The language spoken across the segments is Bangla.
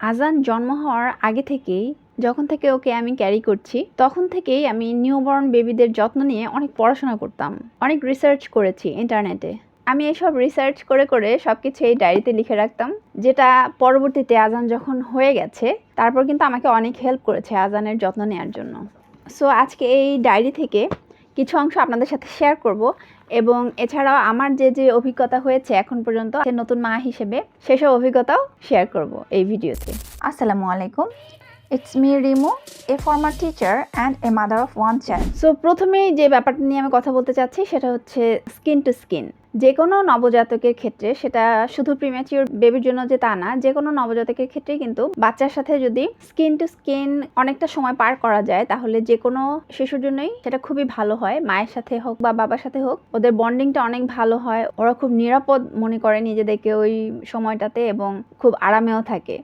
আজান জন্ম হওয়ার আগে থেকেই যখন থেকে ওকে আমি ক্যারি করছি, তখন থেকেই আমি নিউবর্ন বেবিদের যত্ন নিয়ে অনেক পড়াশোনা করতাম, অনেক রিসার্চ করেছি ইন্টারনেটে আমি এসব রিসার্চ করে করে সব কিছু এই ডায়েরিতে লিখে রাখতাম, যেটা পরবর্তীতে আজান যখন হয়ে গেছে, তারপর কিন্তু আমাকে অনেক হেল্প করেছে আজানের যত্ন নেওয়ার জন্য। সো আজকে এই ডায়েরি থেকে কিছু অংশ আপনাদের সাথে শেয়ার করব এবং এছাড়াও আমার যে যে অভিজ্ঞতা হয়েছে এখন পর্যন্ত নতুন মা হিসেবে, সেসব অভিজ্ঞতাও শেয়ার করব এই ভিডিওতে আসসালামু alaikum. It's me Rimu a former teacher and a mother of one child. So প্রথমেই যে ব্যাপারটা নিয়ে আমি কথা বলতে চাচ্ছি, সেটা হচ্ছে স্কিন টু স্কিন যে কোনো নবজাতকের ক্ষেত্রে সেটা শুধু প্রিম্যাচিওর বেবির জন্য যে তা না যে কোনো নবজাতকের ক্ষেত্রে কিন্তু বাচ্চার সাথে যদি স্কিন টু স্কিন অনেকটা সময় পার করা যায়, তাহলে যে কোনো শিশুর জন্যই সেটা খুবই ভালো হয়। মায়ের সাথে হোক বা বাবার সাথে হোক, ওদের বন্ডিংটা অনেক ভালো হয়। ওরা খুব নিরাপদ মনে করে নিজেদেরকে ওই সময়টাতে এবং খুব আরামেও থাকে।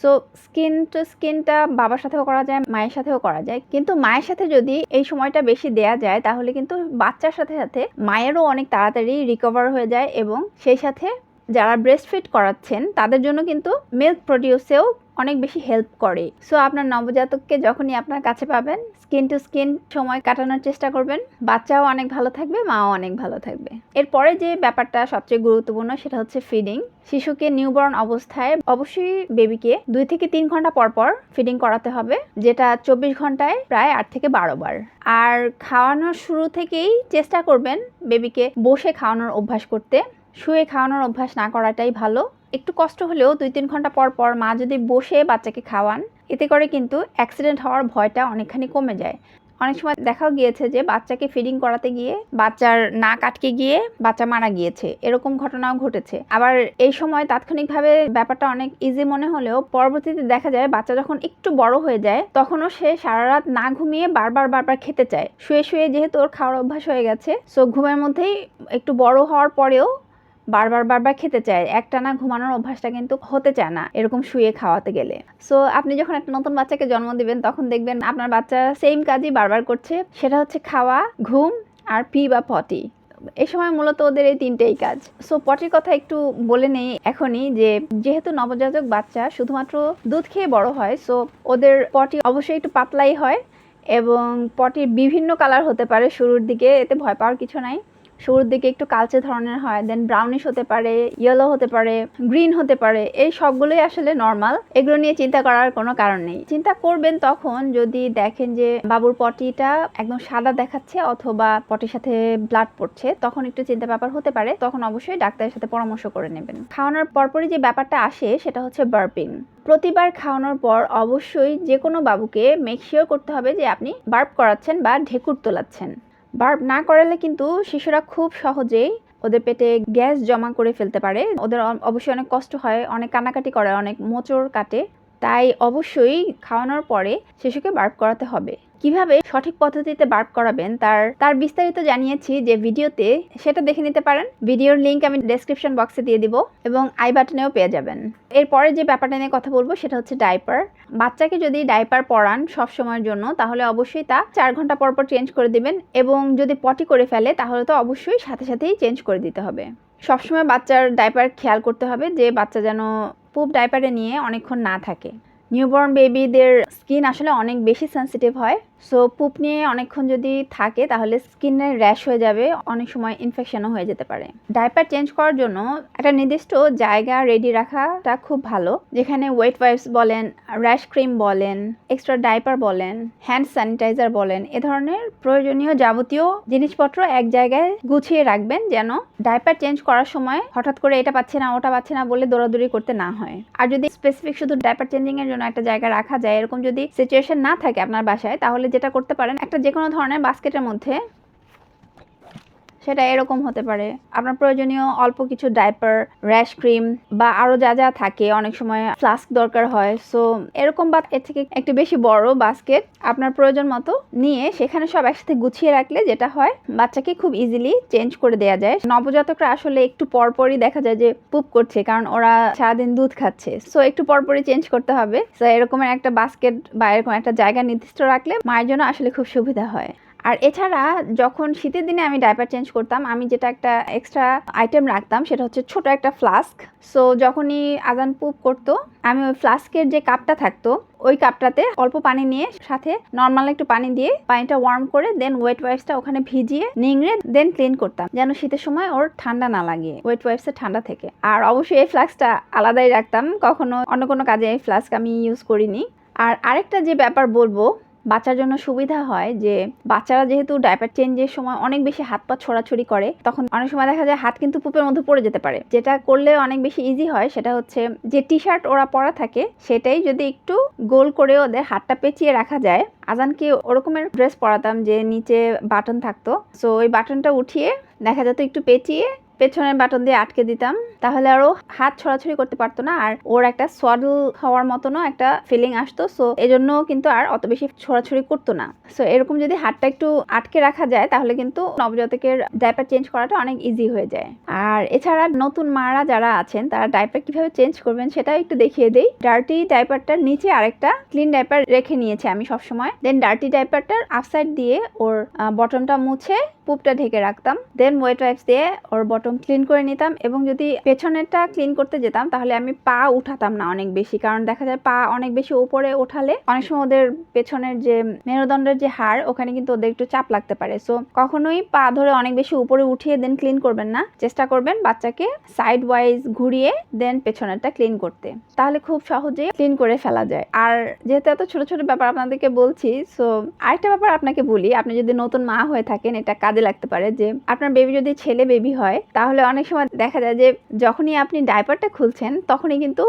সো স্কিন টু স্কিনটা বাবার সাথেও করা যায়, মায়ের সাথেও করা যায়। কিন্তু মায়ের সাথে যদি এই সময়টা বেশি দেয়া যায়, তাহলে কিন্তু বাচ্চার সাথে সাথে মায়েরও অনেক তাড়াতাড়ি রিকভার হয়ে যায় এবং সেই সাথে যারা ব্রেস্ট ফিট করাচ্ছেন, তাদের জন্য কিন্তু মিল্ক প্রডিউসেও অনেক বেশি হেল্প করে। সো আপনার নবজাতককে যখনই আপনার কাছে পাবেন স্কিন টু স্কিন সময় কাটানোর চেষ্টা করবেন। বাচ্চাও অনেক ভালো থাকবে, মাও অনেক ভালো থাকবে। এরপরে যে ব্যাপারটা সবচেয়ে গুরুত্বপূর্ণ, সেটা হচ্ছে ফিডিং শিশুকে নিউবর্ন অবস্থায় অবশ্যই বেবিকে দুই থেকে তিন ঘণ্টা পর পর ফিডিং করাতে হবে, যেটা চব্বিশ ঘন্টায় প্রায় আট থেকে বারো বার। আর খাওয়ানোর শুরু থেকেই চেষ্টা করবেন বেবিকে বসে খাওয়ানোর অভ্যাস করতে। শুয়ে খাওয়ানোর অভ্যাস না করাটাই ভালো। একটু কষ্ট হলেও দুই তিন ঘণ্টা পর পর মা যদি বসে বাচ্চাকে খাওয়ান, এতে করে কিন্তু অ্যাক্সিডেন্ট হওয়ার ভয়টা অনেকখানি কমে যায়। অনেক সময় দেখাও গিয়েছে যে বাচ্চাকে ফিডিং করাতে গিয়ে বাচ্চার নাক আটকে গিয়ে বাচ্চা মারা গিয়েছে। এরকম ঘটনাও ঘটেছে। আবার এই সময় তাৎক্ষণিকভাবে ব্যাপারটা অনেক ইজি মনে হলেও পরবর্তীতে দেখা যায় বাচ্চা যখন একটু বড় হয়ে যায়, তখনও সে সারা রাত না ঘুমিয়ে বারবার বারবার খেতে চায়। শুয়ে শুয়ে যেহেতু ওর খাওয়ার অভ্যাস হয়ে গেছে সো ঘুমের মধ্যেই একটু বড় হওয়ার পরেও বারবার বারবার খেতে চায়, একটানা ঘুমানোর অভ্যাসটা কিন্তু হতে চায় না, এরকম শুয়ে খাওয়াতে গেলে। সো আপনি যখন একটা নতুন বাচ্চাকে জন্ম দিবেন, তখন দেখবেন আপনার বাচ্চা সেম কাজই বারবার করছে, সেটা হচ্ছে খাওয়া, ঘুম আর পি বা পটি। এই সময় মূলত ওদের এই তিনটেই কাজ। সো পটির কথা একটু বলে নেই এখনই যে, যেহেতু নবজাতক বাচ্চা শুধুমাত্র দুধ খেয়ে বড় হয় সো ওদের পটি অবশ্যই একটু পাতলাই হয় এবং পটির বিভিন্ন কালার হতে পারে শুরুর দিকে, এতে ভয় পাওয়ার কিছু নাই। শুরুর দিকে একটু কালচে ধরনের হয় দেন ব্রাউনিশ হতে পারে ইয়েলো হতে পারে গ্রিন হতে পারে, এই সবগুলোই আসলে নর্মাল এগুলো নিয়ে চিন্তা করার কোনো কারণ নেই। চিন্তা করবেন তখন যদি দেখেন যে বাবুর পটিটা একদম সাদা দেখাচ্ছে অথবা পটির সাথে ব্লাড পড়ছে, তখন একটু চিন্তা ব্যাপার হতে পারে। তখন অবশ্যই ডাক্তারের সাথে পরামর্শ করে নেবেন। খাওয়ানোর পরপরই যে ব্যাপারটা আসে, সেটা হচ্ছে বার্পিং প্রতিবার খাওয়ানোর পর অবশ্যই যে কোনো বাবুকে মেক শিওর করতে হবে যে আপনি বার্প করাচ্ছেন বা ঢেকুর তোলাচ্ছেন। বার্প না করালে কিন্তু শিশুরা খুব সহজেই ওদের পেটে গ্যাস জমা করে ফেলতে পারে। ওদের অবশ্যই অনেক কষ্ট হয়, অনেক কান্নাকাটি করে, অনেক মোচড় কাটে। তাই অবশ্যই খাওয়ানোর পরে শিশুকে বার্ব করাতে হবে। কীভাবে সঠিক পদ্ধতিতে বার্প করাবেন তার তার বিস্তারিত জানিয়েছি যে ভিডিওতে, সেটা দেখে নিতে পারেন। ভিডিওর লিংক আমি ডেসক্রিপশন বক্সে দিয়ে দিব এবং আই বাটনেও পেয়ে যাবেন। এরপরে যে ব্যাপারটা নিয়ে কথা বলব, সেটা হচ্ছে ডাইপার বাচ্চাকে যদি ডাইপার পরান সব সময়ের জন্য, তাহলে অবশ্যই তা চার ঘণ্টা পর পর চেঞ্জ করে দিবেন এবং যদি পটি করে ফেলে, তাহলে তো অবশ্যই সাথে সাথেই চেঞ্জ করে দিতে হবে। সবসময় বাচ্চার ডাইপার খেয়াল করতে হবে যে বাচ্চা যেন পুপ ডাইপারে নিয়ে অনেকক্ষণ না থাকে। নিউবর্ন বেবিদের স্কিন আসলে অনেক বেশি সেন্সিটিভ হয়। সো পুপ নিয়ে অনেকক্ষণ যদি থাকে, তাহলে স্কিনে র্যাশ হয়ে যাবে, অনেক সময় ইনফেকশনও হয়ে যেতে পারে। ডাইপার চেঞ্জ করার জন্য একটা নির্দিষ্ট জায়গা রেডি রাখাটা খুব ভালো, যেখানে ওয়েট ওয়াইপস বলেন র্যাশ ক্রিম বলেন এক্সট্রা ডাইপার বলেন হ্যান্ড স্যানিটাইজার বলেন, এ ধরনের প্রয়োজনীয় যাবতীয় জিনিসপত্র এক জায়গায় গুছিয়ে রাখবেন যেন ডাইপার চেঞ্জ করার সময় হঠাৎ করে এটা পাচ্ছে না, ওটা পাচ্ছে না বলে দৌড়াদৌড়ি করতে না হয়। আর যদি স্পেসিফিক শুধু ডাইপার চেঞ্জিং এর জন্য একটা জায়গা রাখা যায়, এরকম যদি সিচুয়েশন না থাকে আপনার বাসায়, তাহলে যেটা করতে পারেন একটা যে কোনো ধরনের বাস্কেটের মধ্যে সেটা এরকম হতে পারে। আপনার প্রয়োজনীয় অল্প কিছু ডাইপার র্যাশ ক্রিম বা আরও যা যা থাকে, অনেক সময় ফ্লাস্ক দরকার হয়। সো এরকম বা এর থেকে একটু বেশি বড় বাস্কেট আপনার প্রয়োজন মতো নিয়ে সেখানে সব একসাথে গুছিয়ে রাখলে যেটা হয়, বাচ্চাকে খুব ইজিলি চেঞ্জ করে দেওয়া যায়। নবজাতকরা আসলে একটু পরপরই দেখা যায় যে পুপ করছে, কারণ ওরা সারাদিন দুধ খাচ্ছে। সো একটু পরপরই চেঞ্জ করতে হবে। সো এরকমের একটা বাস্কেট বা এরকম একটা জায়গা নির্দিষ্ট রাখলে মায়ের জন্য আসলে খুব সুবিধা হয়। আর এছাড়া যখন শীতের দিনে আমি ডাইপার চেঞ্জ করতাম, আমি যেটা একটা এক্সট্রা আইটেম রাখতাম সেটা হচ্ছে ছোট একটা ফ্লাস্ক সো যখনই আজান পুপ করতো, আমি ওই ফ্লাস্কের যে কাপটা থাকতো, ওই কাপটাতে অল্প পানি নিয়ে সাথে নর্মাল একটু পানি দিয়ে পানিটা ওয়ার্ম করে দেন ওয়েট ওয়াইপসটা ওখানে ভিজিয়ে নিংড়ে দেন ক্লিন করতাম, যেন শীতের সময় ওর ঠান্ডা না লাগে ওয়েট ওয়াইপসের ঠান্ডা থেকে। আর অবশ্যই এই ফ্লাস্কটা আলাদাই রাখতাম, কখনো অন্য কোনো কাজে এই ফ্লাস্ক আমি ইউজ করিনি। আর আরেকটা যে ব্যাপার বলব বাচ্চার জন্য সুবিধা হয় যে বাচ্চারা যেহেতু ডাইপার চেঞ্জের সময় অনেক বেশি হাত পা ছোড়াছড়ি করে, তখন অনেক সময় দেখা যায় হাত কিন্তু পুপের মধ্যে পড়ে যেতে পারে। যেটা করলে অনেক বেশি ইজি হয় সেটা হচ্ছে যে টি শার্ট ওরা পরা থাকে, সেটাই যদি একটু গোল করে ওদের হাতটা পেঁচিয়ে রাখা যায়। আজানকে ওরকমের ড্রেস পরাতাম যে নিচে বাটন থাকতো। সো ওই বাটনটা উঠিয়ে দেখা যেত একটু পেঁচিয়ে পেছনের বাটন দিয়ে আটকে দিতাম, তাহলে আরও হাত ছড়াছড়ি করতে পারতো না, আর ওর একটা সোয়াডল হওয়ার মতনও একটা ফিলিং আসতো সো এজন্য কিন্তু আর অত বেশি ছড়াছড়ি করতো না। সো এরকম যদি হাতটা একটু আটকে রাখা যায়, তাহলে কিন্তু নবজাতকের ডাইপার চেঞ্জ করাটা অনেক ইজি হয়ে যায়। আর এছাড়া নতুন মারা যারা আছেন, তারা ডাইপার কীভাবে চেঞ্জ করবেন সেটাও একটু দেখিয়ে দেই। ডার্টি ডাইপারটার নিচে আরেকটা ক্লিন ডাইপার রেখে নিয়েছে আমি সবসময়। দেন ডার্টি ডাইপারটার আফসাইড দিয়ে ওর বটনটা মুছে পুপটা ঢেকে রাখতাম। দেন ওয়েট ওয়াইপস দিয়ে ওর বটম ক্লিন করে নিতাম এবং যদি পেছনেরটা ক্লিন করতে যেতাম, তাহলে আমি পা উঠাতাম না অনেক বেশি। কারণ দেখা যায় পা অনেক বেশি উপরে ওঠালে অনেক সময় ওদের পেছনের যে মেরুদণ্ডের যে হাড়, ওখানে কিন্তু ওদের একটু চাপ লাগতে পারে। সো কখনোই পা ধরে অনেক বেশি উপরে উঠিয়ে দেন ক্লিন করবেন না। চেষ্টা করবেন বাচ্চাকে সাইড ওয়াইজ ঘুরিয়ে দেন পেছনেরটা ক্লিন করতে। তাহলে খুব সহজেই ক্লিন করে ফেলা যায়। আর যেহেতু এত ছোট ছোট ব্যাপার আপনাদেরকে বলছি সো আরেকটা ব্যাপার আপনাকে বলি। আপনি যদি নতুন মা হয়ে থাকেন, এটা কাজে লাগতে পারে যে আপনার বেবি যদি ছেলে বেবি হয় তাহলে অনেক সময় দেখা যায় যে যখনই আপনি ডাইপারটা খুলছেন, তখনই কিন্তু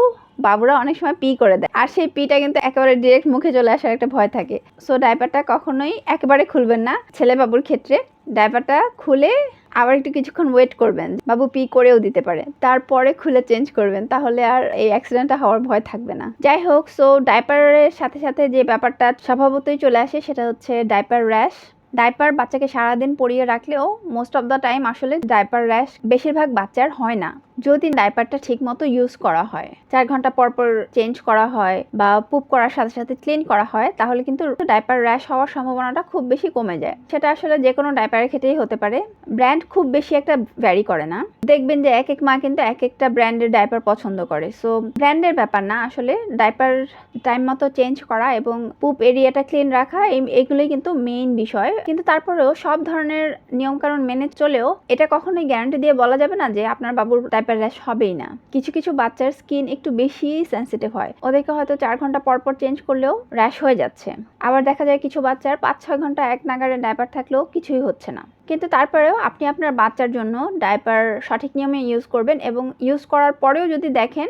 বাবুরা অনেক সময় পি করে দেয়। আর সেই পিটা কিন্তু একেবারে ডিরেক্ট মুখে চলে আসার একটা ভয় থাকে। সো ডাইপারটা কখনোই একেবারে খুলবেন না। ছেলে বাবুর ক্ষেত্রে ডাইপারটা খুলে আবার একটু কিছুক্ষণ ওয়েট করবেন। বাবু পি করেও দিতে পারে। তারপরে খুলে চেঞ্জ করবেন। তাহলে আর এই অ্যাক্সিডেন্টটা হওয়ার ভয় থাকবে না। যাই হোক সো ডাইপারের সাথে সাথে যে ব্যাপারটা স্বভাবতই চলে আসে, সেটা হচ্ছে ডাইপার র্যাশ ডাইপার বাচ্চাকে সারাদিন পরিয়ে রাখলেও মোস্ট অফ দ্য টাইম আসলে ডাইপার র্যাশ বেশিরভাগ বাচ্চার হয় না। যদি ডাইপারটা ঠিক মতো ইউজ করা হয়, চার ঘণ্টা পর পর চেঞ্জ করা হয় বা পুপ করার সাথে সাথে ক্লিন করা হয়, তাহলে কিন্তু ডাইপার র্যাশ হওয়ার সম্ভাবনাটা খুব বেশি কমে যায়। সেটা আসলে যে কোনো ডাইপারের ক্ষেত্রেই হতে পারে। ব্র্যান্ড খুব বেশি একটা ভ্যারি করে না। দেখবেন যে এক এক মা কিন্তু এক একটা ব্র্যান্ডের ডাইপার পছন্দ করে। সো ব্র্যান্ডের ব্যাপার না। আসলে ডাইপার টাইম মতো চেঞ্জ করা এবং পুপ এরিয়াটা ক্লিন রাখা এগুলোই কিন্তু মেইন বিষয়। কিন্তু তারপরেও সব ধরনের নিয়মকানুন মেনে চলেও এটা কখনোই গ্যারান্টি দিয়ে বলা যাবে না যে আপনার বাবুর ডাইপার র্যাশ হবেই না। কিছু কিছু বাচ্চার স্কিন একটু বেশি সেন্সিটিভ হয়। ওদেরকে হয়তো চার ঘণ্টা পর পর চেঞ্জ করলেও র্যাশ হয়ে যাচ্ছে। আবার দেখা যায় কিছু বাচ্চার পাঁচ, ছয় ঘণ্টা এক নাগারে ডাইপার থাকলেও কিছুই হচ্ছে না। কিন্তু তারপরেও আপনি আপনার বাচ্চার জন্য ডাইপার সঠিক নিয়মে ইউজ করবেন এবং ইউজ করার পরেও যদি দেখেন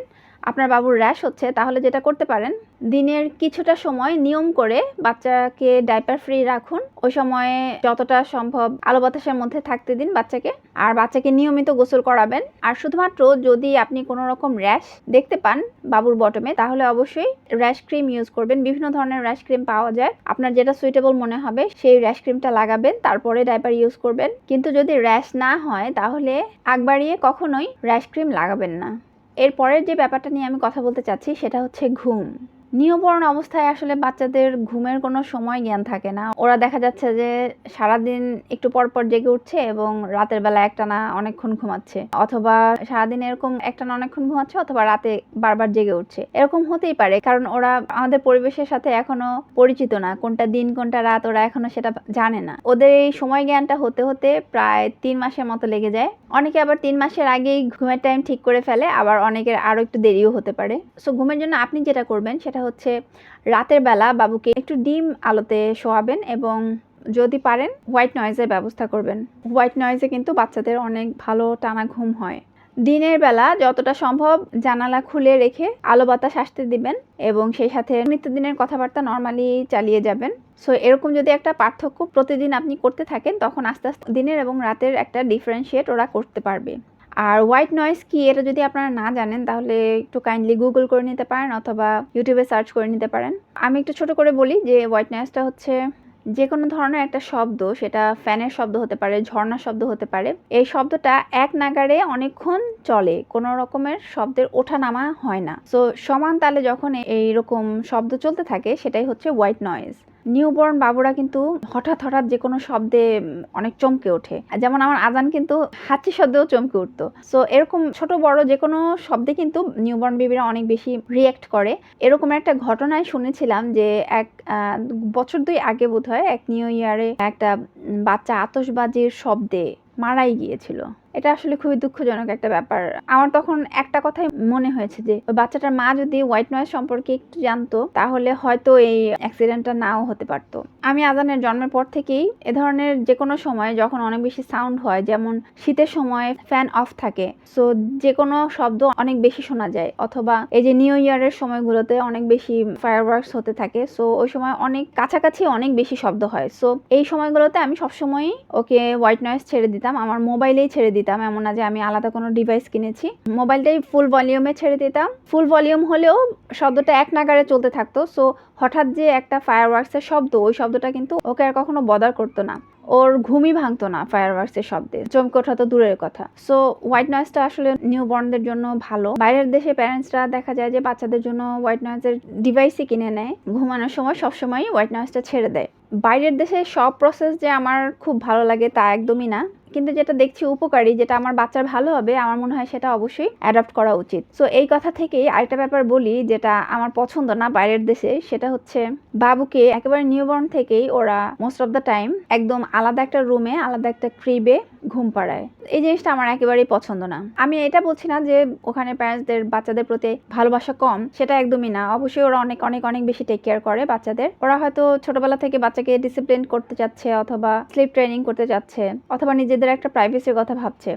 আপনার বাবুর র্যাশ হচ্ছে, তাহলে যেটা করতে পারেন, দিনের কিছুটা সময় নিয়ম করে বাচ্চাকে ডাইপার ফ্রি রাখুন। ওই সময়ে যতটা সম্ভব আলো বাতাসের মধ্যে থাকতে দিন বাচ্চাকে, আর বাচ্চাকে নিয়মিত গোসল করাবেন। আর শুধুমাত্র যদি আপনি কোনো রকম র্যাশ দেখতে পান বাবুর বটমে তাহলে অবশ্যই র্যাশ ক্রিম ইউজ করবেন। বিভিন্ন ধরনের র্যাশ ক্রিম পাওয়া যায়। আপনার যেটা সুইটেবল মনে হবে, সেই র্যাশ ক্রিমটা লাগাবেন, তারপরে ডাইপার ইউজ করবেন। কিন্তু যদি র্যাশ না হয়, তাহলে আগ বাড়িয়ে কখনোই র্যাশ ক্রিম লাগাবেন না। এর পরের যে ব্যাপারটা নিয়ে আমি কথা বলতে চাচ্ছি সেটা হচ্ছে ঘুম। নিয়বরণ অবস্থায় আসলে বাচ্চাদের ঘুমের কোনো সময় জ্ঞান থাকে না। ওরা দেখা যাচ্ছে যে সারাদিন একটু পর পর জেগে উঠছে এবং রাতের বেলা একটানা অনেকক্ষণ ঘুমাচ্ছে। অথবা সারাদিন এরকম একটানা অনেকক্ষণ ঘুমাচ্ছে অথবা রাতে বারবার জেগে উঠছে। এরকম হতেই পারে, কারণ ওরা আমাদের পরিবেশের সাথে এখনও পরিচিত না। কোনটা দিন, কোনটা রাত ওরা এখনও সেটা জানে না। ওদের এই সময় জ্ঞানটা হতে হতে প্রায় তিন মাসের মতো লেগে যায়। অনেকে আবার তিন মাসের আগেই ঘুমের টাইম ঠিক করে ফেলে, আবার অনেকের আরও একটু দেরিও হতে পারে। সো ঘুমের জন্য আপনি যেটা করবেন সেটা হচ্ছে রাতের বেলা বাবুকে একটু ডিম আলোতে শোয়াবেন এবং যদি পারেন হোয়াইট নয়েজের ব্যবস্থা করবেন। হোয়াইট নয়েজে কিন্তু বাচ্চাদের অনেক ভালো টানা ঘুম হয়। দিনের বেলা যতটা সম্ভব জানালা খুলে রেখে আলো বাতাস আসতে দিবেন এবং সেই সাথে নিত্যদিনের কথাবার্তা নর্মালি চালিয়ে যাবেন। সো এরকম যদি একটা পার্থক্য প্রতিদিন আপনি করতে থাকেন, তখন আস্তে আস্তে দিনের এবং রাতের একটা ডিফারেন্সিয়েট ওরা করতে পারবে। আর হোয়াইট নয়েজ কি এটা যদি আপনারা না জানেন, তাহলে একটু কাইন্ডলি গুগল করে নিতে পারেন অথবা ইউটিউবে সার্চ করে নিতে পারেন। আমি একটু ছোট করে বলি যে হোয়াইট নয়েসটা হচ্ছে যে কোনো ধরনের একটা শব্দ, সেটা ফ্যানের শব্দ হতে পারে, ঝর্ণার শব্দ হতে পারে। এই শব্দটা এক নাগারে অনেকক্ষণ চলে, কোনো রকমের শব্দের ওঠা নামা হয় না। সো সমান তালে যখন এইরকম শব্দ চলতে থাকে, সেটাই হচ্ছে হোয়াইট নয়েজ নিউবর্ন বাবুরা কিন্তু হঠাৎ হঠাৎ যে কোনো শব্দে অনেক চমকে ওঠে। যেমন আমার আজান কিন্তু হাঁচি শব্দেও চমকে উঠতো। সো এরকম ছোট বড় যে কোনো শব্দে কিন্তু নিউবর্ন বেবিরা অনেক বেশি রিয়েক্ট করে। এরকম একটা ঘটনায় শুনেছিলাম যে এক বছর দুই আগে বোধ হয় এক নিউ ইয়ারে একটা বাচ্চা আতসবাজির শব্দে মারাই গিয়েছিল। এটা আসলে খুবই দুঃখজনক একটা ব্যাপার। আমার তখন একটা কথাই মনে হয়েছে যে, বাচ্চাটার মা যদি হোয়াইট নয়েজ সম্পর্কে একটু জানতো, তাহলে হয়তো এই অ্যাক্সিডেন্টটা নাও হতে পারতো। আমি আজানের জন্মের পর থেকেই এ ধরনের যে কোনো সময় যখন অনেক বেশি সাউন্ড হয়, যেমন শীতের সময় ফ্যান অফ থাকে, সো যে কোনো শব্দ অনেক বেশি শোনা যায়, অথবা এই যে নিউ ইয়ারের সময়গুলোতে অনেক বেশি ফায়ারওয়ার্কস হতে থাকে, সো ওই সময় অনেক কাছাকাছি অনেক বেশি শব্দ হয়। সো এই সময়গুলোতে আমি সবসময়ই ওকে হোয়াইট নয়েজ ছেড়ে দিতাম। আমার মোবাইলেই ছেড়ে দিতাম, এমন না যে আমি আলাদা কোনো ডিভাইস কিনেছি। মোবাইলটাই ফুল ভলিউমে ছেড়ে দিতাম। ফুল ভলিউম হলেও শব্দটা এক নাগারে চলতে থাকতো সো হঠাৎ যে একটা ফায়ারওয়ার্কসের শব্দ, ওই শব্দটা কিন্তু ওকে আর কখনো বদার করতো না। ওর ঘুমই ভাঙতো না ফায়ারওয়ার্কসের শব্দে, চমকে ওঠা তো দূরের কথা। সো হোয়াইট নয়েজটা আসলে নিউ বর্নদের জন্য ভালো। বাইরের দেশে প্যারেন্টসরা দেখা যায় যে বাচ্চাদের জন্য হোয়াইট নয়েজের ডিভাইসই কিনে নেয়। ঘুমানোর সময় সবসময় হোয়াইট নয়েজটা ছেড়ে দেয়। বাইরের দেশে সব প্রসেস যে আমার খুব ভালো লাগে তা একদমই না। কিন্তু যেটা দেখছি উপকারী, যেটা আমার বাচ্চার ভালো হবে, আমার মনে হয় সেটা অবশ্যই অ্যাডাপ্ট করা উচিত। সো এই কথা থেকেই আরেকটা ব্যাপার বলি, যেটা আমার পছন্দ না বাইরের দেশে, সেটা হচ্ছে বাবুকে একেবারে নিউবর্ন থেকেই ওরা মোস্ট অফ দ্য টাইম একদম আলাদা একটা রুমে আলাদা একটা ক্রিবে ঘুম পাড়ায়। এই জিনিসটা আমার একেবারেই পছন্দ না। আমি এটা বলছি না যে ওখানে প্যারেন্টসদের বাচ্চাদের প্রতি ভালোবাসা কম, সেটা একদমই না। অবশ্যই ওরা অনেক অনেক অনেক বেশি টেক কেয়ার করে বাচ্চাদের। ওরা হয়তো ছোটবেলা থেকে বাচ্চাকে ডিসিপ্লিন করতে চাচ্ছে, অথবা স্লিপ ট্রেনিং করতে চাচ্ছে, অথবা নিজেদের একটা প্রাইভেসির কথা ভাবছে।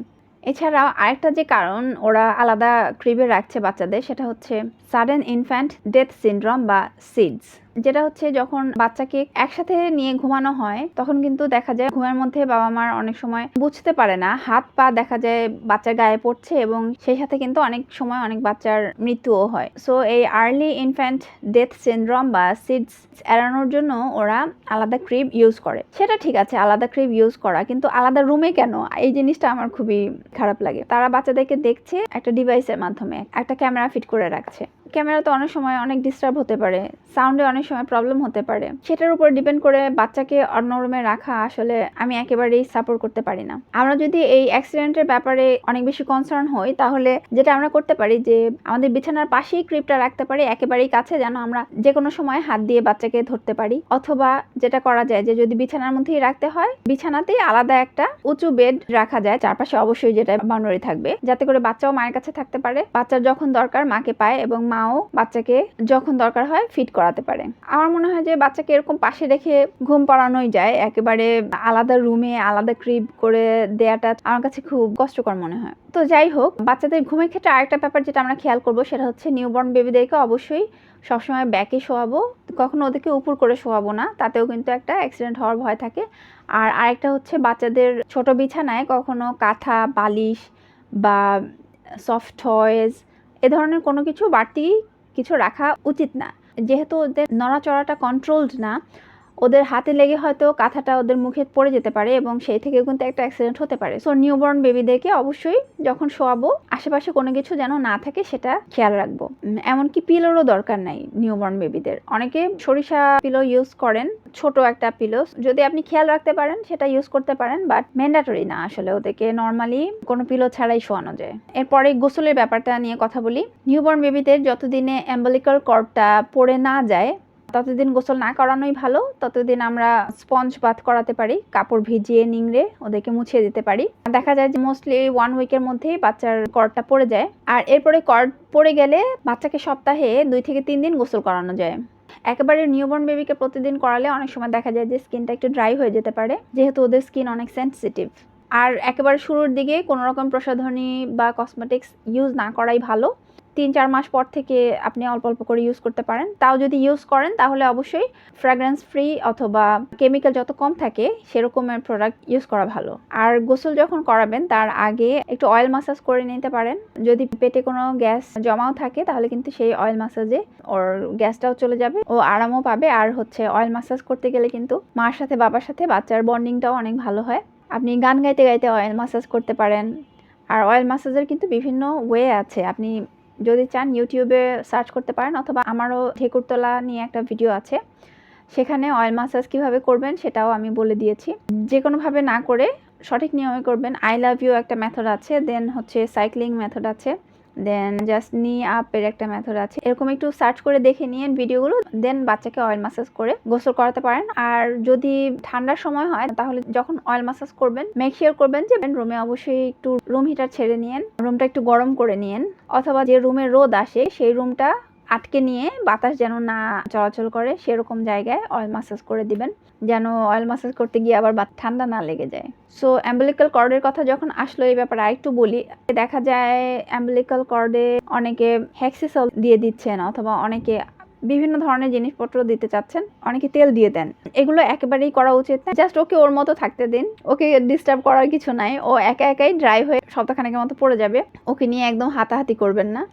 এছাড়াও আরেকটা যে কারণ ওরা আলাদা ক্রিবে রাখছে বাচ্চাদের, সেটা হচ্ছে সাডেন ইনফ্যান্ট ডেথ সিন্ড্রোম বা সিডস যেটা হচ্ছে যখন বাচ্চাকে একসাথে নিয়ে ঘুমানো হয়, তখন কিন্তু দেখা যায় ঘুমের মধ্যে বাবা মার অনেক সময় বুঝতে পারে না। হাত পা দেখা যায় বাচ্চার গায়ে পড়ছে এবং সেই সাথে কিন্তু অনেক সময় অনেক বাচ্চার মৃত্যুও হয়। সো এই আর্লি ইনফ্যান্ট ডেথ সিনড্রোম বা সিডস এড়ানোর জন্য ওরা আলাদা ক্রিব ইউজ করে। সেটা ঠিক আছে, আলাদা ক্রিব ইউজ করা, কিন্তু আলাদা রুমে কেন? এই জিনিসটা আমার খুবই খারাপ লাগে। তারা বাচ্চাদেরকে দেখছে একটা ডিভাইসের মাধ্যমে, একটা ক্যামেরা ফিট করে রাখছে। ক্যামেরা তো অনেক সময় অনেক ডিস্টার্ব হতে পারে সাউন্ডে অনেক সময় প্রবলেম হতে পারে। সেটার উপর ডিপেন্ড করে বাচ্চাকে অন্য রুমে রাখা আসলে আমি একেবারেই সাপোর্ট করতে পারি না। আমরা যদি এই অ্যাক্সিডেন্টের ব্যাপারে অনেক বেশি কনসার্ন হই, তাহলে যেটা আমরা করতে পারি যে, আমাদের বিছানার পাশেই ক্রিপটা রাখতে পারি, একেবারেই কাছে যেন আমরা যে কোনো সময় হাত দিয়ে বাচ্চাকে ধরতে পারি। অথবা যেটা করা যায় যে, যদি বিছানার মধ্যেই রাখতে হয়, বিছানাতেই আলাদা একটা উঁচু বেড রাখা যায়, চারপাশে অবশ্যই যেটা বাউন্ডারি থাকবে। যাতে করে বাচ্চাও মায়ের কাছে থাকতে পারে। বাচ্চার যখন দরকার, মাকে পায় এবং মাও বাচ্চাকে যখন দরকার হয় ফিট করাতে পারে। আমার মনে হয় যে বাচ্চাকে এরকম পাশে রেখে ঘুম পাড়ানোই যায়। একেবারে আলাদা রুমে আলাদা ক্রিপ করে দেয়াটা আমার কাছে খুব কষ্টকর মনে হয়। তো যাই হোক, বাচ্চাদের ঘুমের ক্ষেত্রে আরেকটা ব্যাপার যেটা আমরা খেয়াল করব সেটা হচ্ছে নিউবর্ন বেবিদেরকে অবশ্যই সবসময় ব্যাকে শোয়াবো। কখনো ওদেরকে উপর করে শোয়াবো না, তাতেও কিন্তু একটা অ্যাক্সিডেন্ট হওয়ার ভয় থাকে। আর আরেকটা হচ্ছে বাচ্চাদের ছোট বিছানায় কখনো কাঁথা, বালিশ বা সফট টয়েস এ ধরনের কোনো কিছু বাড়তি কিছু রাখা উচিত না। যেহেতু ওদের নড়াচড়াটা কন্ট্রোলড না ওদের হাতে লেগে হয়তো কাঁথাটা ওদের মুখে পড়ে যেতে পারে এবং সেই থেকে কিন্তু একটা অ্যাক্সিডেন্ট হতে পারে। সো নিউবর্ন বেবিদেরকে অবশ্যই যখন শোয়াবো, আশেপাশে কোনো কিছু যেন না থাকে সেটা খেয়াল রাখব। এমনকি পিলোরও দরকার নাই নিউবর্ন বেবিদের অনেকে সরিষা পিলো ইউজ করেন, ছোট একটা পিলো যদি আপনি খেয়াল রাখতে পারেন, সেটা ইউজ করতে পারেন বাট ম্যান্ডাটরি না। আসলে ওদেরকে নর্মালি কোনো পিলো ছাড়াই শোয়ানো যায়। এরপরে গোসলের ব্যাপারটা নিয়ে কথা বলি। নিউবর্ন বেবিদের যতদিনে অ্যাম্বলিক্যাল কর্ডটা পড়ে না যায় ততদিন গোসল না করানোই ভালো, ততদিন আমরা স্পঞ্জ বাথ করাতে পারি, কাপড় ভিজিয়ে নিংড়ে ওদেরকে মুছিয়ে দিতে পারি। দেখা যায় যে মোস্টলি ওয়ান উইকের মধ্যেই বাচ্চার কর্ডটা পড়ে যায়। আর এরপরে কর্ড পড়ে গেলে বাচ্চাকে সপ্তাহে দুই থেকে তিন দিন গোসল করানো যায়। একেবারে নিউবর্ন বেবিকে প্রতিদিন করালে অনেক সময় দেখা যায় যে স্কিনটা একটু ড্রাই হয়ে যেতে পারে, যেহেতু ওদের স্কিন অনেক সেন্সিটিভ আর একেবারে শুরুর দিকে কোনো রকম প্রসাধনী বা কসমেটিক্স ইউজ না করাই ভালো। তিন চার মাস পর থেকে আপনি অল্প অল্প করে ইউজ করতে পারেন। তাও যদি ইউজ করেন, তাহলে অবশ্যই ফ্র্যাগ্রেন্স ফ্রি অথবা কেমিক্যাল যত কম থাকে, সেরকমের প্রোডাক্ট ইউজ করা ভালো। আর গোসল যখন করাবেন, তার আগে একটু অয়েল মাসাজ করে নিতে পারেন। যদি পেটে কোনো গ্যাস জমাও থাকে, তাহলে কিন্তু সেই অয়েল মাসাজে ওর গ্যাসটাও চলে যাবে ও আরামও পাবে। আর হচ্ছে অয়েল মাসাজ করতে গেলে কিন্তু মার সাথে, বাবার সাথে বাচ্চার বন্ডিংটাও অনেক ভালো হয়। আপনি গান গাইতে গাইতে অয়েল মাসাজ করতে পারেন। আর অয়েল মাসাজের কিন্তু বিভিন্ন ওয়ে আছে। আপনি যদি চান ইউটিউবে সার্চ করতে পারেন, অথবা আমারও ঢেকুরতলা নিয়ে একটা ভিডিও আছে। সেখানে অয়েল মাসাজ কীভাবে করবেন সেটাও আমি বলে দিয়েছি। যে কোনোভাবে না করে সঠিক নিয়মে করবেন। আই লাভ ইউ একটা মেথড আছে দেন হচ্ছে সাইক্লিং মেথড আছে। দেন জাস্ট নি আপের একটা মেথড আছে। এরকম একটু সার্চ করে দেখে নিয়ে ভিডিওগুলো দেন বাচ্চাকে অয়েল মাসাজ করে গোসল করাতে পারেন। আর যদি ঠান্ডার সময় হয়, তাহলে যখন অয়েল মাসাজ করবেন মেক শিওর করবেন যে রুমে অবশ্যই একটু রুম হিটার ছেড়ে নিয়েন রুমটা একটু গরম করে নিয়েন। অথবা যে রুমে রোদ আসে, সেই রুমটা আটকে নিয়ে বাতাস যেন না চলাচল করে, সেরকম জায়গায় অয়েল মাসাজ করে দিবেন। যেন অয়েল মাসাজ করতে গিয়ে আবার বা- ঠান্ডা না লেগে যায়। সো অ্যাম্বলিক্যাল কর্ডের কথা যখন আসলো এই ব্যাপারে আরেকটু বলি, দেখা যায় অ্যাম্বলিক্যাল কর্ডে অনেকে হ্যাক্সিসল দিয়ে দিচ্ছেন অথবা অনেকে বিভিন্ন ধরনের জিনিসপত্র দিতে চাচ্ছেন, অনেকে তেল দিয়ে দেন। এগুলো একেবারেই করা উচিত না। জাস্ট ওকে ওর মতো থাকতে দিন। ওকে ডিস্টার্ব করার কিছু নাই। ও একা একাই ড্রাই হয়ে সপ্তাহখানেকের মতো পড়ে যাবে। ওকে নিয়ে একদম হাতাহাতি করবেন না।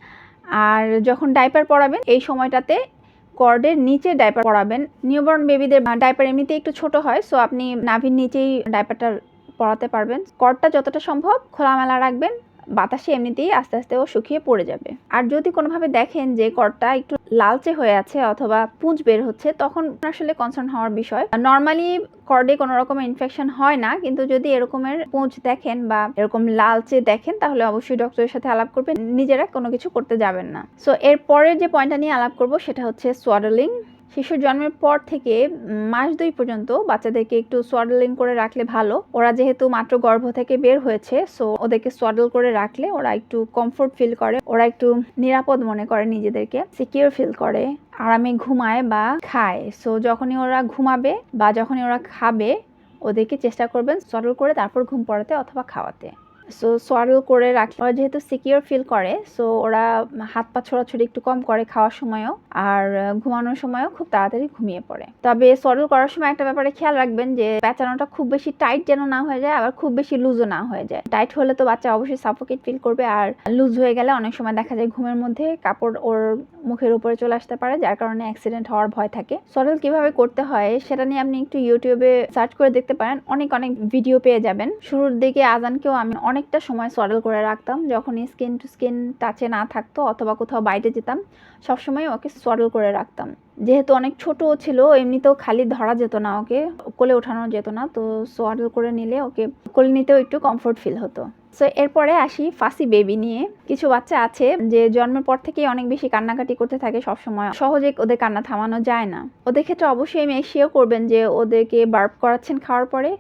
আর যখন ডাইপার পরাবেন, এই সময়টাতে কর্ডের নিচে ডাইপার পরাবেন। নিউবর্ন বেবিদের ডাইপার এমনিতে একটু ছোট হয় সো আপনি নাভির নিচেই ডাইপারটা পরাতে পারবেন। কর্ডটা যতটা সম্ভব খোলামেলা রাখবেন। বাতাসে এমনিতেই আস্তে আস্তে ও শুকিয়ে পড়ে যাবে। আর যদি কোনোভাবে দেখেন যে করটা একটু লালচে হয়ে আছে অথবা পুঁজ বের হচ্ছে, তখন আসলে কনসার্ন হওয়ার বিষয়। নর্মালি কর্ডে কোনো রকমের ইনফেকশন হয় না, কিন্তু যদি এরকমের পুঁজ দেখেন বা এরকম লালচে দেখেন, তাহলে অবশ্যই ডক্টরের সাথে আলাপ করবেন। নিজেরা কোনো কিছু করতে যাবেন না। সো এর পরের যে পয়েন্টটা নিয়ে আলাপ করব, সেটা হচ্ছে সোয়াডলিং শিশুর জন্মের পর থেকে মাস দুই পর্যন্ত বাচ্চাদেরকে একটু সোয়াডলিং করে রাখলে ভালো। ওরা যেহেতু মাত্র গর্ভ থেকে বের হয়েছে সো ওদেরকে সোয়াডল করে রাখলে ওরা একটু কমফোর্ট ফিল করে, ওরা একটু নিরাপদ মনে করে নিজেদেরকে সিকিউর ফিল করে, আরামে ঘুমায় বা খায়। সো যখনই ওরা ঘুমাবে বা যখনই ওরা খাবে, ওদেরকে চেষ্টা করবেন সোয়াডল করে তারপর ঘুম পড়াতে অথবা খাওয়াতে। সো সোয়াডল করে রাখলে ওরা যেহেতু সিকিউর ফিল করে সো ওরা হাত পা ছোড়াছুড়ি একটু কম করে খাওয়ার সময়ও, আর ঘুমানোর সময়ও খুব তাড়াতাড়ি ঘুমিয়ে পড়ে। তবে সোয়াডল করার সময় একটা ব্যাপারে খেয়াল রাখবেন যে, পেঁচানোটা খুব বেশি টাইট যেন না হয়ে যায়, আবার খুব বেশি লুজও না হয়ে যায়। টাইট হলে তো বাচ্চা অবশ্যই সাফোকেট ফিল করবে, আর লুজ হয়ে গেলে অনেক সময় দেখা যায় ঘুমের মধ্যে কাপড় ওর মুখের উপরে চলে আসতে পারে, যার কারণে অ্যাক্সিডেন্ট হওয়ার ভয় থাকে। সোয়াডল কীভাবে করতে হয়, সেটা নিয়ে আপনি একটু ইউটিউবে সার্চ করে দেখতে পারেন। অনেক অনেক ভিডিও পেয়ে যাবেন। শুরুর দিকে আজানকেও আমি অনেকটা সময় সোয়াডল করে রাখতাম। যখনই স্কিন টু স্কিন টাচে না থাকতো অথবা কোথাও বাইরে যেতাম, সবসময় ওকে সোয়াডল করে রাখতাম। যেহেতু অনেক ছোট ছিল, এমনিতেও খালি ধরা যেত না ওকে, কোলে ওঠানো যেত না। তো সোয়াডল করে নিলে ওকে কোলে নিতেও একটু কমফোর্ট ফিল হতো। সো এরপরে আসি ফাঁসি বেবি নিয়ে। কিছু বাচ্চা আছে যে জন্মের পর থেকেই অনেক বেশি কান্নাকাটি করতে থাকে সবসময়। সহজে ওদের কান্না থামানো যায় না। ওদের ক্ষেত্রে অবশ্যই মেক শিওর করবেন যে ওদেরকে বার্প করাচ্ছেন খাওয়ার পরে।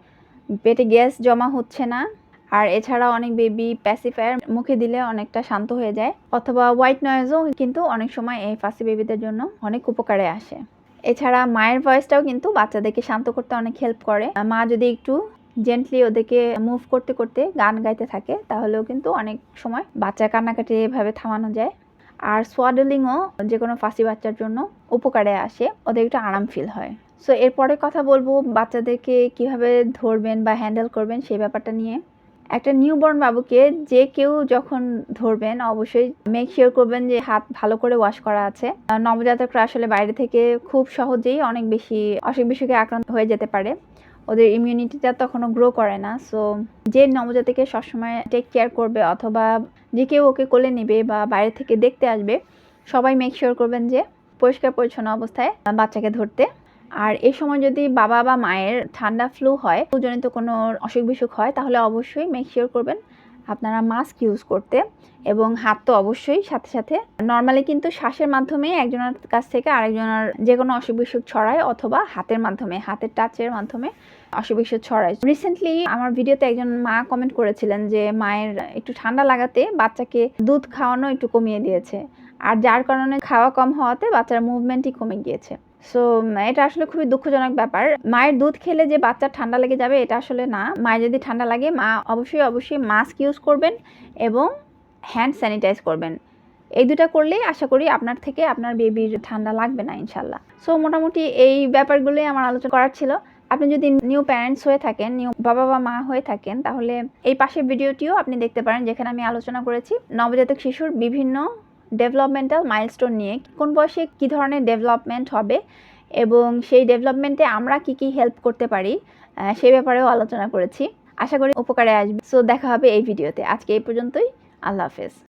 পেটে গ্যাস জমা হচ্ছে না। আর এছাড়া অনেক বেবি প্যাসিফায়ার মুখে দিলে অনেকটা শান্ত হয়ে যায়, অথবা হোয়াইট নয়েজও কিন্তু অনেক সময় এই ফাঁসি বেবিদের জন্য অনেক উপকারে আসে। এছাড়া মায়ের ভয়েসটাও কিন্তু বাচ্চাদেরকে শান্ত করতে অনেক হেল্প করে। মা যদি একটু জেন্টলি ওদেরকে মুভ করতে করতে গান গাইতে থাকে, তাহলেও কিন্তু অনেক সময় বাচ্চা কান্নাকাটি এভাবে থামানো যায়। আর সোয়াডলিংও যে কোনো ফাঁসি বাচ্চার জন্য উপকারে আসে, ওদের একটু আরাম ফিল হয়। সো এরপরে কথা বলব বাচ্চাদেরকে কীভাবে ধরবেন বা হ্যান্ডেল করবেন সেই ব্যাপারটা নিয়ে। একটা নিউবর্ন বাবুকে যে কেউ যখন ধরবেন, অবশ্যই মেক শিওর করবেন যে হাত ভালো করে ওয়াশ করা আছে। নবজাতকরা আসলে বাইরে থেকে খুব সহজেই অনেক বেশি অসুখ বিসুখে আক্রান্ত হয়ে যেতে পারে। ওদের ইমিউনিটিটা তখনও গ্রো করে না। সো যে নবজাতকে সবসময় টেক কেয়ার করবে অথবা যে কেউ ওকে কোলে নেবে বা বাইরে থেকে দেখতে আসবে, সবাই মেক শিওর করবেন যে পরিষ্কার পরিচ্ছন্ন অবস্থায় বাচ্চাকে ধরতে। আর এই সময় যদি বাবা বা মায়ের ঠান্ডা ফ্লু হয় ফ্লুজনিত কোনো অসুখ বিসুখ হয়, তাহলে অবশ্যই মেক শিওর করবেন আপনারা মাস্ক ইউজ করতে এবং হাত তো অবশ্যই সাথে সাথে। নর্মালি কিন্তু শ্বাসের মাধ্যমে একজনের কাছ থেকে আরেকজনের যে কোনো অসুখ বিসুখ ছড়ায় অথবা হাতের মাধ্যমে, হাতের টাচের মাধ্যমে অসুখ বিসুখ ছড়ায়। রিসেন্টলি আমার ভিডিওতে একজন মা কমেন্ট করেছিলেন যে মায়ের একটু ঠান্ডা লাগাতে বাচ্চাকে দুধ খাওয়ানো একটু কমিয়ে দিয়েছে। আর যার কারণে খাওয়া কম হওয়াতে বাচ্চার মুভমেন্টই কমে গিয়েছে। সো এটা আসলে খুবই দুঃখজনক ব্যাপার। মায়ের দুধ খেলে যে বাচ্চার ঠান্ডা লেগে যাবে, এটা আসলে না। মায়ের যদি ঠান্ডা লাগে, মা অবশ্যই অবশ্যই মাস্ক ইউজ করবেন এবং হ্যান্ড স্যানিটাইজ করবেন। এই দুটা করলেই আশা করি আপনার থেকে আপনার বেবির ঠান্ডা লাগবে না, ইনশাল্লাহ। সো মোটামুটি এই ব্যাপারগুলোই আমার আলোচনা করার ছিল। আপনি যদি নিউ প্যারেন্টস হয়ে থাকেন নিউ বাবা বা মা হয়ে থাকেন, তাহলে এই পাশের ভিডিওটিও আপনি দেখতে পারেন, যেখানে আমি আলোচনা করেছি। নবজাতক শিশুর বিভিন্ন ডেভেলপমেন্টাল মাইলস্টোন নিয়ে কোন বয়সে কী ধরনের ডেভেলপমেন্ট হবে এবং সেই ডেভেলপমেন্টে আমরা কি কি হেল্প করতে পারি সেই ব্যাপারেও আলোচনা করেছি। আশা করি উপকারে আসবে। সো দেখা হবে এই ভিডিওতে আজকে এই পর্যন্তই। আল্লাহ হাফেজ।